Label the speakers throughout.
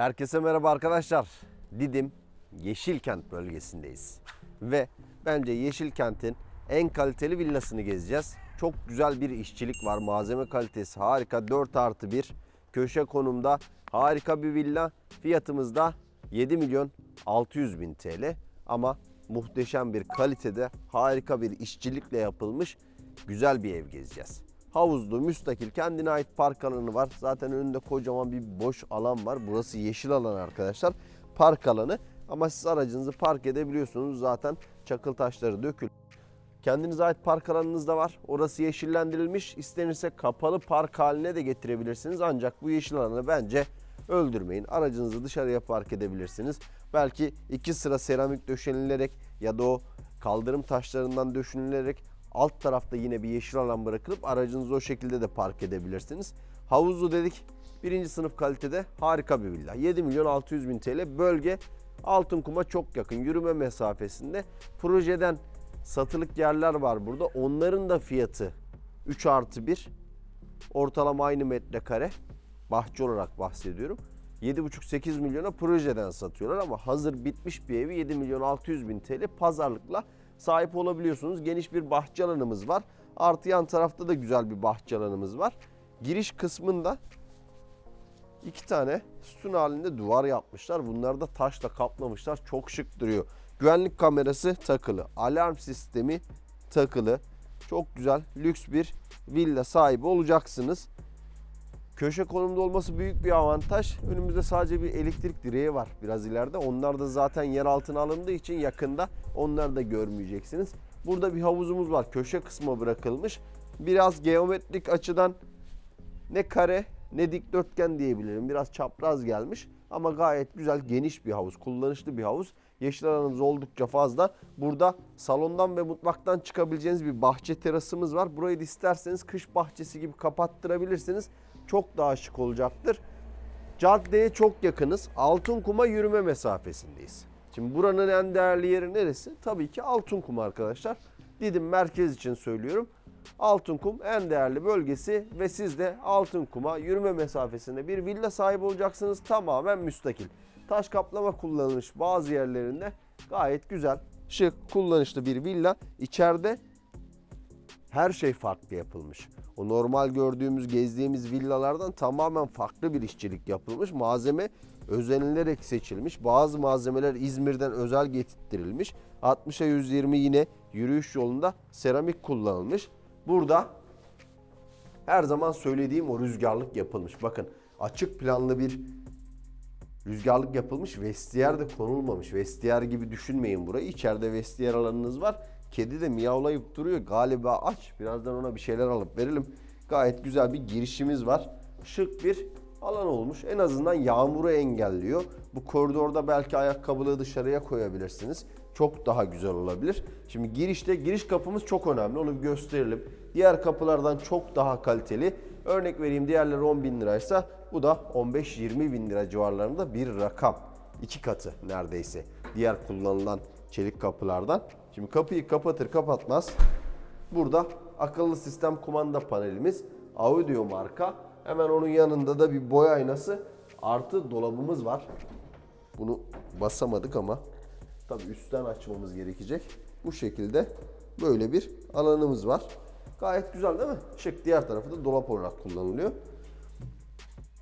Speaker 1: Herkese merhaba arkadaşlar. Didim Yeşilkent bölgesindeyiz. Ve bence Yeşilkent'in en kaliteli villasını gezeceğiz. Çok güzel bir işçilik var. Malzeme kalitesi harika. 4 artı 1 köşe konumda harika bir villa. Fiyatımız da 7 milyon 600 bin TL. Ama muhteşem bir kalitede harika bir işçilikle yapılmış güzel bir ev gezeceğiz. Havuzlu, müstakil, kendine ait park alanı var. Zaten önünde kocaman bir boş alan var. Burası yeşil alan arkadaşlar. Park alanı. Ama siz aracınızı park edebiliyorsunuz. Zaten çakıl taşları dökül. Kendinize ait park alanınız da var. Orası yeşillendirilmiş. İstenirse kapalı park haline de getirebilirsiniz. Ancak bu yeşil alanı bence öldürmeyin. Aracınızı dışarıya park edebilirsiniz. Belki iki sıra seramik döşenilerek ya da o kaldırım taşlarından döşenilerek alt tarafta yine bir yeşil alan bırakılıp aracınızı o şekilde de park edebilirsiniz. Havuzlu dedik. Birinci sınıf kalitede harika bir villa. 7 milyon 600 bin TL. Bölge Altınkum'a çok yakın. Yürüme mesafesinde. Projeden satılık yerler var burada. Onların da fiyatı 3 artı 1. Ortalama aynı metrekare. Bahçe olarak bahsediyorum. 7,5-8 milyona projeden satıyorlar ama hazır bitmiş bir evi 7 milyon 600 bin TL pazarlıkla sahip olabiliyorsunuz. Geniş bir bahçe alanımız var. Artı yan tarafta da güzel bir bahçe alanımız var. Giriş kısmında iki tane sütun halinde duvar yapmışlar. Bunları da taşla kaplamışlar. Çok şık duruyor. Güvenlik kamerası takılı. Alarm sistemi takılı. Çok güzel lüks bir villa sahibi olacaksınız. Köşe konumda olması büyük bir avantaj. Önümüzde sadece bir elektrik direği var biraz ileride. Onlar da zaten yer altına alındığı için yakında onları da görmeyeceksiniz. Burada bir havuzumuz var. Köşe kısmı bırakılmış. Biraz geometrik açıdan ne kare ne dikdörtgen diyebilirim. Biraz çapraz gelmiş ama gayet güzel geniş bir havuz. Kullanışlı bir havuz. Yeşil alanımız oldukça fazla. Burada salondan ve mutfaktan çıkabileceğiniz bir bahçe terasımız var. Burayı da isterseniz kış bahçesi gibi kapattırabilirsiniz. Çok daha şık olacaktır. Caddeye çok yakınız. Altınkum'a yürüme mesafesindeyiz. Şimdi buranın en değerli yeri neresi? Tabii ki Altınkum arkadaşlar. Didim merkez için söylüyorum. Altınkum en değerli bölgesi ve siz de Altınkum'a yürüme mesafesinde bir villa sahibi olacaksınız. Tamamen müstakil. Taş kaplama kullanılmış bazı yerlerinde gayet güzel, şık, kullanışlı bir villa. İçeride her şey farklı yapılmış. O normal gördüğümüz, gezdiğimiz villalardan tamamen farklı bir işçilik yapılmış. Malzeme özenilerek seçilmiş. Bazı malzemeler İzmir'den özel getirtilmiş. 60'a 120 yine yürüyüş yolunda seramik kullanılmış. Burada her zaman söylediğim o rüzgarlık yapılmış. Bakın açık planlı bir rüzgarlık yapılmış. Vestiyer de konulmamış. Vestiyer gibi düşünmeyin burayı. İçeride vestiyer alanınız var. Kedi de miyavlayıp duruyor. Galiba aç. Birazdan ona bir şeyler alıp verelim. Gayet güzel bir girişimiz var. Şık bir alan olmuş. En azından yağmuru engelliyor. Bu koridorda belki ayakkabılığı dışarıya koyabilirsiniz. Çok daha güzel olabilir. Şimdi girişte giriş kapımız çok önemli. Onu bir gösterelim. Diğer kapılardan çok daha kaliteli. Örnek vereyim diğerleri 10 bin liraysa bu da 15-20 bin lira civarlarında bir rakam. İki katı neredeyse diğer kullanılan çelik kapılardan. Şimdi kapıyı kapatır kapatmaz burada akıllı sistem kumanda panelimiz Audio marka. Hemen onun yanında da bir boy aynası artı dolabımız var. Bunu basamadık ama tabii üstten açmamız gerekecek. Bu şekilde böyle bir alanımız var. Gayet güzel değil mi? Şık diğer tarafı da dolap olarak kullanılıyor.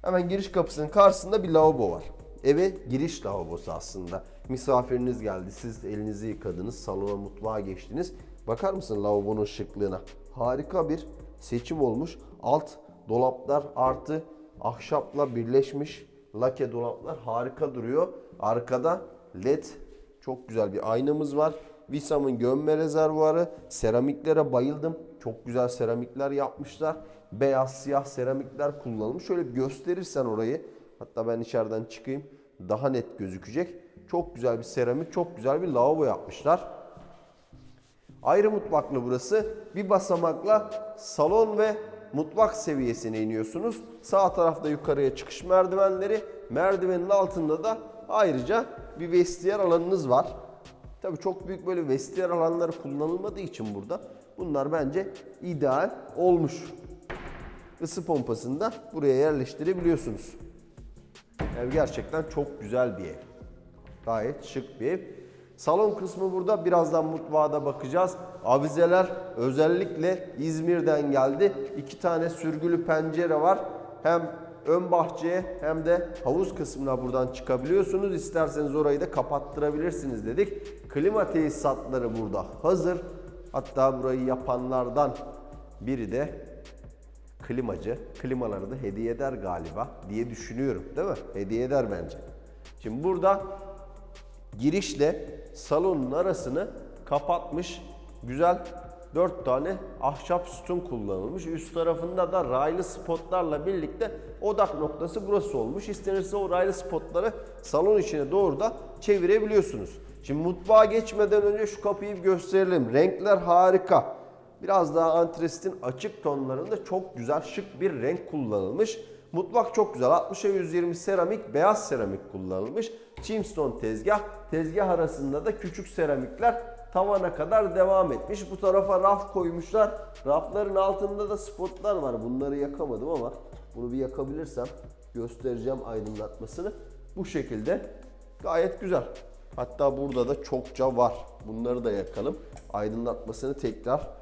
Speaker 1: Hemen giriş kapısının karşısında bir lavabo var. Eve giriş lavabosu aslında. Misafiriniz geldi, siz elinizi yıkadınız, salona mutfağa geçtiniz. Bakar mısın lavabonun şıklığına? Harika bir seçim olmuş. Alt dolaplar artı ahşapla birleşmiş lake dolaplar harika duruyor. Arkada led çok güzel bir aynamız var. Visam'ın gömme rezervuarı. Seramiklere bayıldım. Çok güzel seramikler yapmışlar. Beyaz siyah seramikler kullanılmış. Şöyle bir gösterirsen orayı. Hatta ben içeriden çıkayım. Daha net gözükecek. Çok güzel bir seramik, çok güzel bir lavabo yapmışlar. Ayrı mutfaklı burası. Bir basamakla salon ve mutfak seviyesine iniyorsunuz. Sağ tarafta yukarıya çıkış merdivenleri. Merdivenin altında da ayrıca bir vestiyer alanınız var. Tabii çok büyük böyle vestiyer alanları kullanılmadığı için burada bunlar bence ideal olmuş. Isı pompasını da buraya yerleştirebiliyorsunuz. Ev gerçekten çok güzel bir ev. Gayet şık bir ev. Salon kısmı burada. Birazdan mutfağa da bakacağız. Avizeler özellikle İzmir'den geldi. İki tane sürgülü pencere var. Hem ön bahçeye hem de havuz kısmına buradan çıkabiliyorsunuz. İsterseniz orayı da kapattırabilirsiniz dedik. Klima tesisatları burada hazır. Hatta burayı yapanlardan biri de klimacı. Klimaları da hediye eder galiba diye düşünüyorum değil mi? Hediye eder bence. Şimdi burada girişle salonun arasını kapatmış. Güzel 4 tane ahşap sütun kullanılmış. Üst tarafında da raylı spotlarla birlikte odak noktası burası olmuş. İstenirse o raylı spotları salon içine doğru da çevirebiliyorsunuz. Şimdi mutfağa geçmeden önce şu kapıyı gösterelim. Renkler harika. Biraz daha antresitin açık tonlarında çok güzel şık bir renk kullanılmış. Mutfak çok güzel. 60'a 120 seramik, beyaz seramik kullanılmış. Chimstone tezgah. Tezgah arasında da küçük seramikler tavana kadar devam etmiş. Bu tarafa raf koymuşlar. Rafların altında da spotlar var. Bunları yakamadım ama bunu bir yakabilirsem göstereceğim aydınlatmasını. Bu şekilde gayet güzel. Hatta burada da çokça var. Bunları da yakalım. Aydınlatmasını tekrar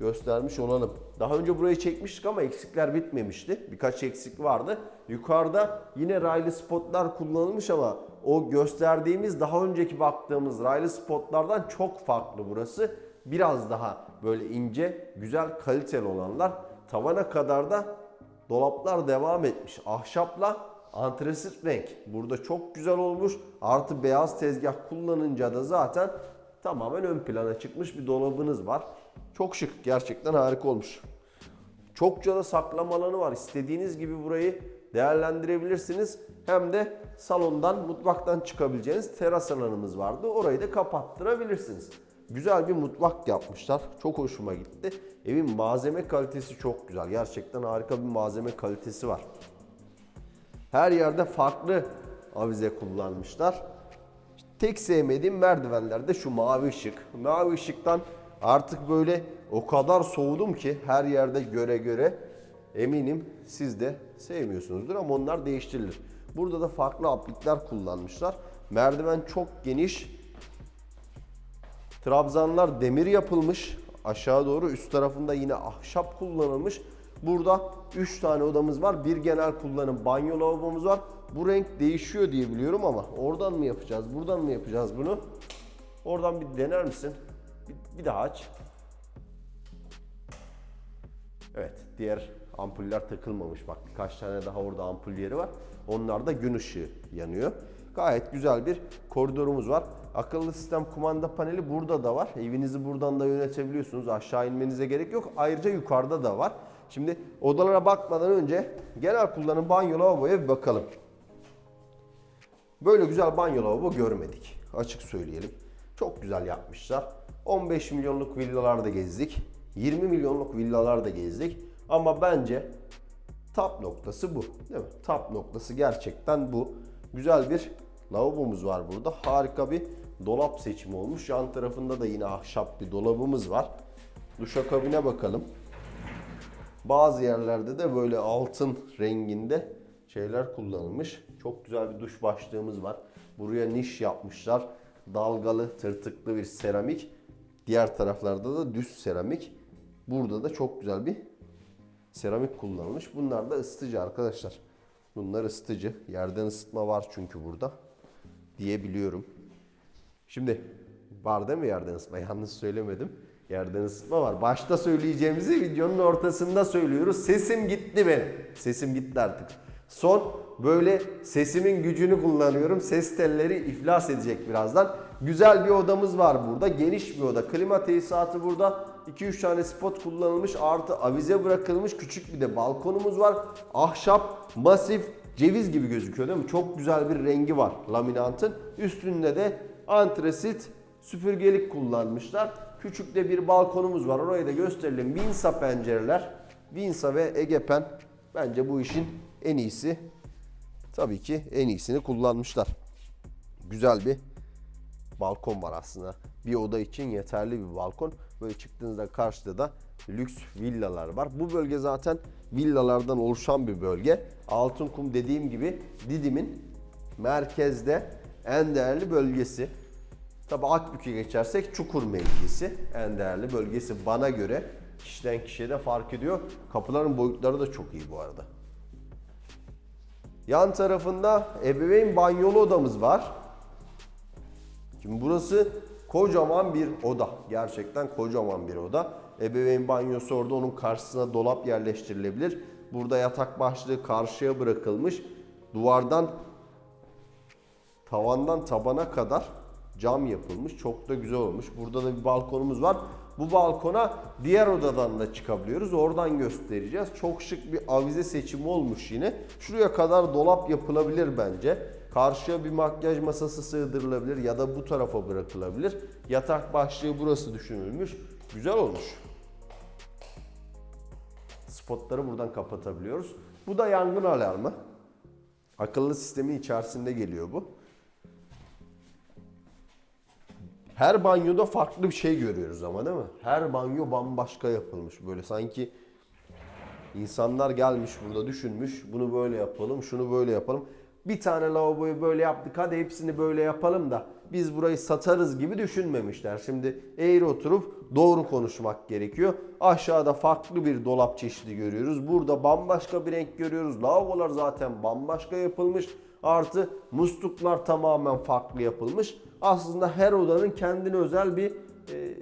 Speaker 1: göstermiş olalım. Daha önce burayı çekmiştik ama eksikler bitmemişti. Birkaç eksik vardı. Yukarıda yine raylı spotlar kullanılmış ama o gösterdiğimiz daha önceki baktığımız raylı spotlardan çok farklı burası. Biraz daha böyle ince, güzel, kaliteli olanlar. Tavana kadar da dolaplar devam etmiş. Ahşapla antresit renk. Burada çok güzel olmuş. Artı beyaz tezgah kullanınca da zaten tamamen ön plana çıkmış bir dolabınız var. Çok şık. Gerçekten harika olmuş. Çokça da saklama alanı var. İstediğiniz gibi burayı değerlendirebilirsiniz. Hem de salondan, mutfaktan çıkabileceğiniz teras alanımız vardı. Orayı da kapattırabilirsiniz. Güzel bir mutfak yapmışlar. Çok hoşuma gitti. Evin malzeme kalitesi çok güzel. Gerçekten harika bir malzeme kalitesi var. Her yerde farklı avize kullanmışlar. Tek sevmediğim merdivenlerde şu mavi ışık. Mavi ışıktan artık böyle o kadar soğudum ki her yerde göre göre eminim siz de sevmiyorsunuzdur ama onlar değiştirilir. Burada da farklı aplikler kullanmışlar. Merdiven çok geniş. Trabzanlar demir yapılmış. Aşağı doğru üst tarafında yine ahşap kullanılmış. Burada 3 tane odamız var. Bir genel kullanım banyo lavabomuz var. Bu renk değişiyor diye biliyorum ama oradan mı yapacağız, buradan mı yapacağız bunu? Oradan bir dener misin? Bir, bir daha aç. Evet, diğer ampuller takılmamış. Bak birkaç tane daha orada ampul yeri var. Onlar da gün ışığı yanıyor. Gayet güzel bir koridorumuz var. Akıllı sistem kumanda paneli burada da var. Evinizi buradan da yönetebiliyorsunuz. Aşağı inmenize gerek yok. Ayrıca yukarıda da var. Şimdi odalara bakmadan önce genel kullanım banyo lavaboya bir bakalım. Böyle güzel banyo lavabo görmedik. Açık söyleyelim. Çok güzel yapmışlar. 15 milyonluk villalarda gezdik. 20 milyonluk villalarda gezdik. Ama bence tap noktası bu. Değil mi? Tap noktası gerçekten bu. Güzel bir lavabomuz var burada. Harika bir dolap seçimi olmuş. Yan tarafında da yine ahşap bir dolabımız var. Duşakabine bakalım. Bazı yerlerde de böyle altın renginde şeyler kullanılmış. Çok güzel bir duş başlığımız var. Buraya niş yapmışlar. Dalgalı, tırtıklı bir seramik. Diğer taraflarda da düz seramik. Burada da çok güzel bir seramik kullanılmış. Bunlar da ısıtıcı arkadaşlar. Bunlar ısıtıcı. Yerden ısıtma var çünkü burada. Diyebiliyorum. Şimdi var değil mi yerden ısıtma? Yanlış söylemedim. Yerden ısıtma var. Başta söyleyeceğimizi videonun ortasında söylüyoruz. Sesim gitti benim. Sesim gitti artık. Son böyle sesimin gücünü kullanıyorum. Ses telleri iflas edecek birazdan. Güzel bir odamız var burada. Geniş bir oda. Klima tesisatı burada. 2-3 tane spot kullanılmış. Artı avize bırakılmış. Küçük bir de balkonumuz var. Ahşap, masif, ceviz gibi gözüküyor değil mi? Çok güzel bir rengi var laminantın. Üstünde de antresit süpürgelik kullanmışlar. Küçük de bir balkonumuz var. Orayı da gösterelim. Vinsa pencereler. Vinsa ve Egepen bence bu işin en iyisi. Tabii ki en iyisini kullanmışlar. Güzel bir balkon var aslında. Bir oda için yeterli bir balkon. Böyle çıktığınızda karşıda da lüks villalar var. Bu bölge zaten villalardan oluşan bir bölge. Altınkum dediğim gibi Didim'in merkezde en değerli bölgesi. Tabi Akbük'e geçersek Çukur mevkisi en değerli bölgesi bana göre. Kişiden kişiye de fark ediyor. Kapıların boyutları da çok iyi bu arada. Yan tarafında ebeveyn banyolu odamız var. Şimdi burası kocaman bir oda. Gerçekten kocaman bir oda. Ebeveyn banyosu orada onun karşısına dolap yerleştirilebilir. Burada yatak başlığı karşıya bırakılmış. Duvardan tavandan tabana kadar cam yapılmış. Çok da güzel olmuş. Burada da bir balkonumuz var. Bu balkona diğer odadan da çıkabiliyoruz. Oradan göstereceğiz. Çok şık bir avize seçimi olmuş yine. Şuraya kadar dolap yapılabilir bence. Karşıya bir makyaj masası sığdırılabilir ya da bu tarafa bırakılabilir. Yatak başlığı burası düşünülmüş. Güzel olmuş. Spotları buradan kapatabiliyoruz. Bu da yangın alarmı. Akıllı sistemi içerisinde geliyor bu. Her banyoda farklı bir şey görüyoruz ama değil mi? Her banyo bambaşka yapılmış. Böyle sanki insanlar gelmiş burada düşünmüş. Bunu böyle yapalım, şunu böyle yapalım. Bir tane lavaboyu böyle yaptık. Hadi hepsini böyle yapalım da biz burayı satarız gibi düşünmemişler. Şimdi eğri oturup doğru konuşmak gerekiyor. Aşağıda farklı bir dolap çeşidi görüyoruz. Burada bambaşka bir renk görüyoruz. Lavabolar zaten bambaşka yapılmış. Artı musluklar tamamen farklı yapılmış. Aslında her odanın kendine özel bir e,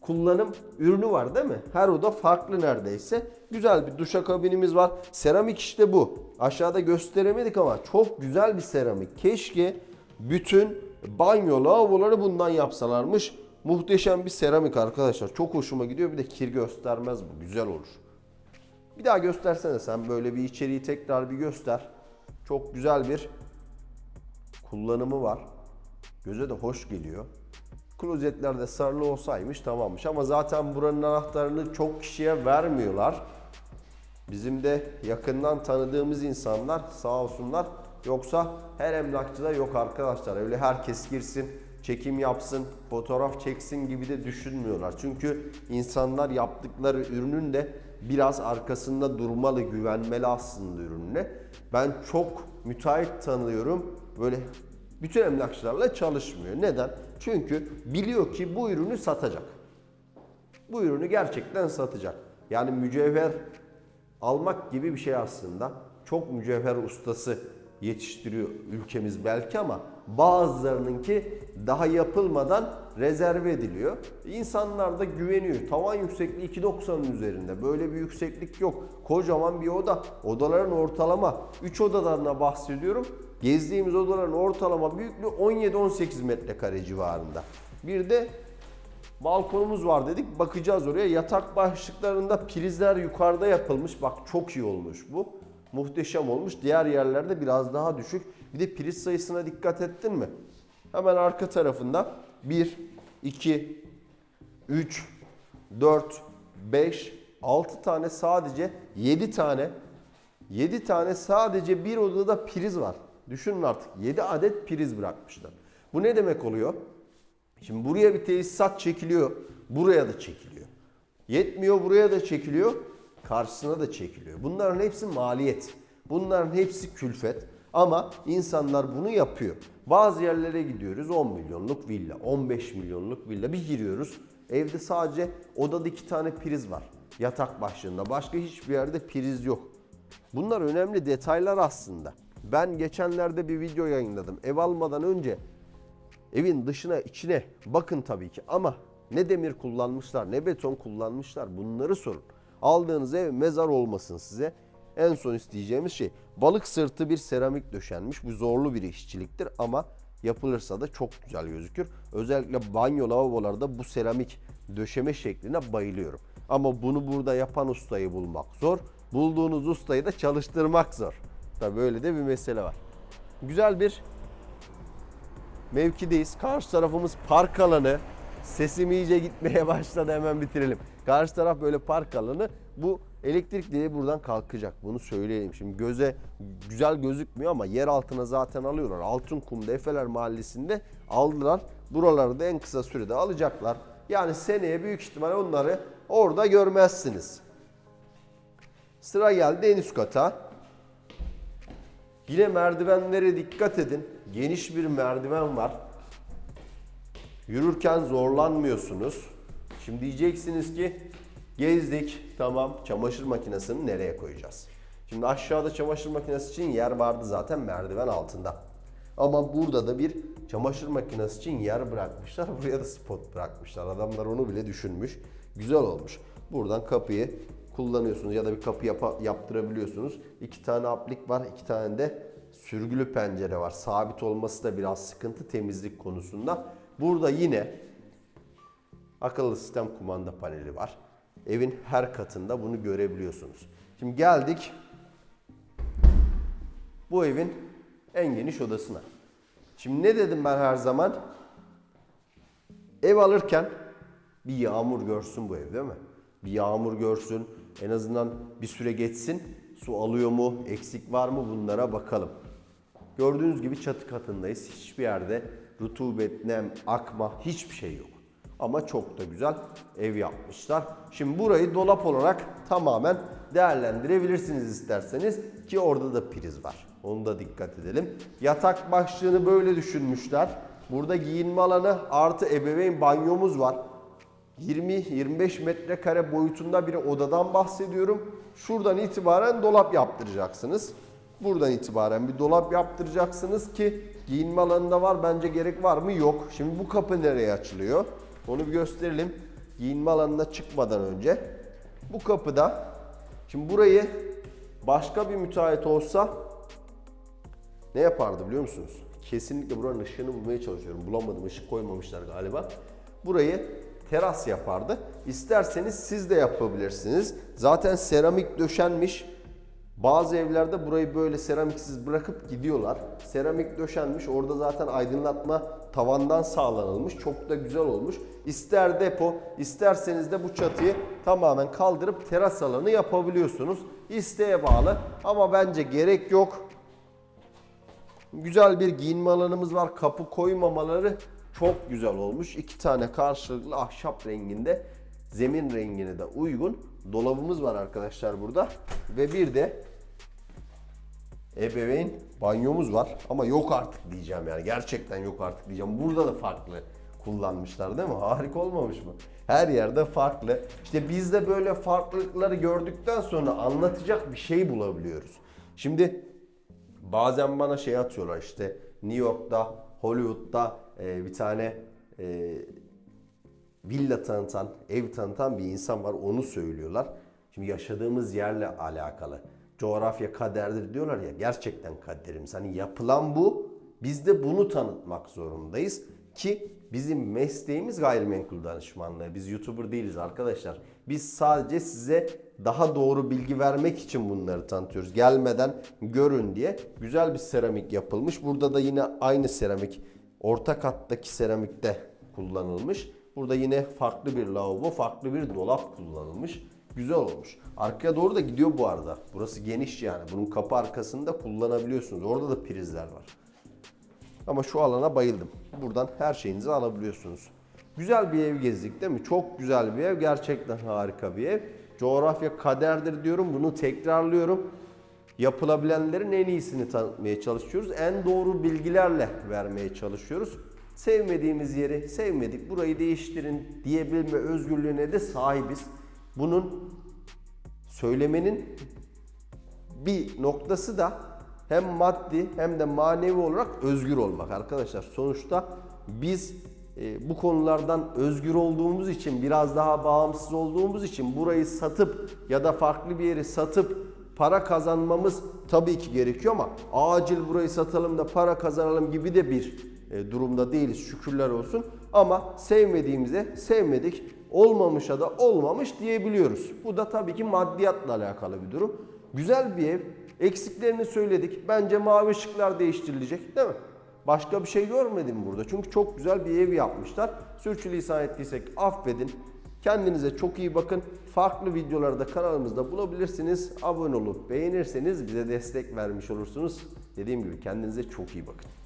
Speaker 1: kullanım ürünü var değil mi? Her oda farklı neredeyse. Güzel bir duşakabinimiz var. Seramik işte bu. Aşağıda gösteremedik ama çok güzel bir seramik. Keşke bütün banyo lavaboları bundan yapsalarmış. Muhteşem bir seramik arkadaşlar. Çok hoşuma gidiyor. Bir de kir göstermez bu. Güzel olur. Bir daha göstersene sen böyle bir içeriği tekrar bir göster. Çok güzel bir kullanımı var. Göze de hoş geliyor. Klozetlerde sarılı olsaymış tamammış ama zaten buranın anahtarını çok kişiye vermiyorlar. Bizim de yakından tanıdığımız insanlar sağ olsunlar. Yoksa her emlakçıda yok arkadaşlar. Öyle herkes girsin, çekim yapsın, fotoğraf çeksin gibi de düşünmüyorlar. Çünkü insanlar yaptıkları ürünün de biraz arkasında durmalı, güvenmeli aslında ürününe. Ben çok müteahhit tanıyorum. Böyle bütün emlakçılarla çalışmıyor. Neden? Çünkü biliyor ki bu ürünü satacak. Bu ürünü gerçekten satacak. Yani mücevher almak gibi bir şey aslında. Çok mücevher ustası yetiştiriyor ülkemiz belki ama bazılarınınki daha yapılmadan rezerve ediliyor. İnsanlar da güveniyor. Tavan yüksekliği 2.90'ın üzerinde. Böyle bir yükseklik yok. Kocaman bir oda. Odaların ortalama 3 odalarına bahsediyorum. Gezdiğimiz odaların ortalama büyüklüğü 17-18 metrekare civarında. Bir de balkonumuz var dedik. Bakacağız oraya. Yatak başlıklarında prizler yukarıda yapılmış. Bak çok iyi olmuş bu. Muhteşem olmuş. Diğer yerlerde biraz daha düşük. Bir de priz sayısına dikkat ettin mi? Hemen arka tarafında 1, 2, 3, 4, 5, 6 tane sadece 7 tane 7 tane sadece bir odada priz var. Düşünün artık 7 adet priz bırakmışlar. Bu ne demek oluyor? Şimdi buraya bir tesisat çekiliyor. Buraya da çekiliyor. Yetmiyor buraya da çekiliyor. Karşısına da çekiliyor. Bunların hepsi maliyet. Bunların hepsi külfet. Ama insanlar bunu yapıyor. Bazı yerlere gidiyoruz 10 milyonluk villa, 15 milyonluk villa. Bir giriyoruz. Evde sadece odada iki tane priz var. Yatak başlığında. Başka hiçbir yerde priz yok. Bunlar önemli detaylar aslında. Ben geçenlerde bir video yayınladım. Ev almadan önce evin dışına içine bakın tabii ki ama ne demir kullanmışlar ne beton kullanmışlar bunları sorun. Aldığınız ev mezar olmasın size. En son isteyeceğimiz şey balık sırtı bir seramik döşenmiş. Bu zorlu bir işçiliktir ama yapılırsa da çok güzel gözükür. Özellikle banyo lavabolarda bu seramik döşeme şekline bayılıyorum. Ama bunu burada yapan ustayı bulmak zor. Bulduğunuz ustayı da çalıştırmak zor. Tabii böyle de bir mesele var. Güzel bir mevkideyiz. Karşı tarafımız park alanı. Sesim iyice gitmeye başladı hemen bitirelim. Karşı taraf böyle park alanı. Bu elektrik diye buradan kalkacak. Bunu söyleyeyim. Şimdi göze güzel gözükmüyor ama yer altına zaten alıyorlar. Altınkum'da Efeler Mahallesi'nde aldılar. Buraları da en kısa sürede alacaklar. Yani seneye büyük ihtimal onları orada görmezsiniz. Sıra geldi en üst kata. Yine merdivenlere dikkat edin. Geniş bir merdiven var. Yürürken zorlanmıyorsunuz. Şimdi diyeceksiniz ki gezdik tamam çamaşır makinesini nereye koyacağız? Şimdi aşağıda çamaşır makinesi için yer vardı zaten merdiven altında. Ama burada da bir çamaşır makinesi için yer bırakmışlar. Buraya da spot bırakmışlar. Adamlar onu bile düşünmüş. Güzel olmuş. Buradan kapıyı kullanıyorsunuz ya da bir kapı yapa- yaptırabiliyorsunuz. İki tane aplik var, iki tane de sürgülü pencere var. Sabit olması da biraz sıkıntı temizlik konusunda. Burada yine akıllı sistem kumanda paneli var. Evin her katında bunu görebiliyorsunuz. Şimdi geldik bu evin en geniş odasına. Şimdi ne dedim ben her zaman? Ev alırken bir yağmur görsün bu ev değil mi? Bir yağmur görsün, en azından bir süre geçsin. Su alıyor mu, eksik var mı bunlara bakalım. Gördüğünüz gibi çatı katındayız. Hiçbir yerde rutubet, nem, akma hiçbir şey yok. Ama çok da güzel ev yapmışlar. Şimdi burayı dolap olarak tamamen değerlendirebilirsiniz isterseniz ki orada da priz var. Onu da dikkat edelim. Yatak başlığını böyle düşünmüşler. Burada giyinme alanı artı ebeveyn banyomuz var. 20-25 metrekare boyutunda bir odadan bahsediyorum. Şuradan itibaren dolap yaptıracaksınız. Buradan itibaren bir dolap yaptıracaksınız ki giyinme alanında var. Bence gerek var mı? Yok. Şimdi bu kapı nereye açılıyor? Onu bir gösterelim. Giyinme alanına çıkmadan önce. Bu kapıda şimdi burayı başka bir müteahhit olsa ne yapardı biliyor musunuz? Kesinlikle buranın ışığını bulmaya çalışıyorum. Bulamadım. ışık koymamışlar galiba. Burayı teras yapardı. İsterseniz siz de yapabilirsiniz. Zaten seramik döşenmiş. Bazı evlerde burayı böyle seramiksiz bırakıp gidiyorlar. Seramik döşenmiş. Orada zaten aydınlatma tavandan sağlanılmış. Çok da güzel olmuş. İster depo, isterseniz de bu çatıyı tamamen kaldırıp teras alanı yapabiliyorsunuz. İsteğe bağlı ama bence gerek yok. Güzel bir giyinme alanımız var. Kapı koymamaları çok güzel olmuş. İki tane karşılıklı ahşap renginde zemin rengine de uygun dolabımız var arkadaşlar burada. Ve bir de ebeveyn banyomuz var. Ama yok artık diyeceğim yani. Gerçekten yok artık diyeceğim. Burada da farklı kullanmışlar değil mi? Harika olmamış mı? Her yerde farklı. İşte biz de böyle farklılıkları gördükten sonra anlatacak bir şey bulabiliyoruz. Şimdi bazen bana şey atıyorlar işte New York'ta, Hollywood'da e, bir tane e, villa tanıtan, ev tanıtan bir insan var onu söylüyorlar. Şimdi yaşadığımız yerle alakalı. Coğrafya kaderdir diyorlar ya gerçekten kaderimiz. Hani yapılan bu. Biz de bunu tanıtmak zorundayız ki bizim mesleğimiz gayrimenkul danışmanlığı. Biz YouTuber değiliz arkadaşlar. Biz sadece size daha doğru bilgi vermek için bunları tanıtıyoruz. Gelmeden görün diye güzel bir seramik yapılmış. Burada da yine aynı seramik orta kattaki seramikte kullanılmış. Burada yine farklı bir lavabo, farklı bir dolap kullanılmış. Güzel olmuş. Arkaya doğru da gidiyor bu arada. Burası geniş yani. Bunun kapı arkasında kullanabiliyorsunuz. Orada da prizler var. Ama şu alana bayıldım. Buradan her şeyinizi alabiliyorsunuz. Güzel bir ev gezdik değil mi? Çok güzel bir ev. Gerçekten harika bir ev. Coğrafya kaderdir diyorum. Bunu tekrarlıyorum. Yapılabilenlerin en iyisini tanıtmaya çalışıyoruz. En doğru bilgilerle vermeye çalışıyoruz. Sevmediğimiz yeri sevmedik, burayı değiştirin diyebilme özgürlüğüne de sahibiz. Bunun söylemenin bir noktası da hem maddi hem de manevi olarak özgür olmak arkadaşlar. Sonuçta biz e, bu konulardan özgür olduğumuz için, biraz daha bağımsız olduğumuz için burayı satıp ya da farklı bir yeri satıp para kazanmamız tabii ki gerekiyor ama acil burayı satalım da para kazanalım gibi de bir e, durumda değiliz şükürler olsun. Ama sevmediğimize sevmedik, olmamışa da olmamış diyebiliyoruz. Bu da tabii ki maddiyatla alakalı bir durum. Güzel bir ev. Eksiklerini söyledik. Bence mavi ışıklar değiştirilecek değil mi? Başka bir şey görmedim burada. Çünkü çok güzel bir ev yapmışlar. Sürçülisan ettiysek affedin. Kendinize çok iyi bakın. Farklı videoları da kanalımızda bulabilirsiniz. Abone olup beğenirseniz bize destek vermiş olursunuz. Dediğim gibi kendinize çok iyi bakın.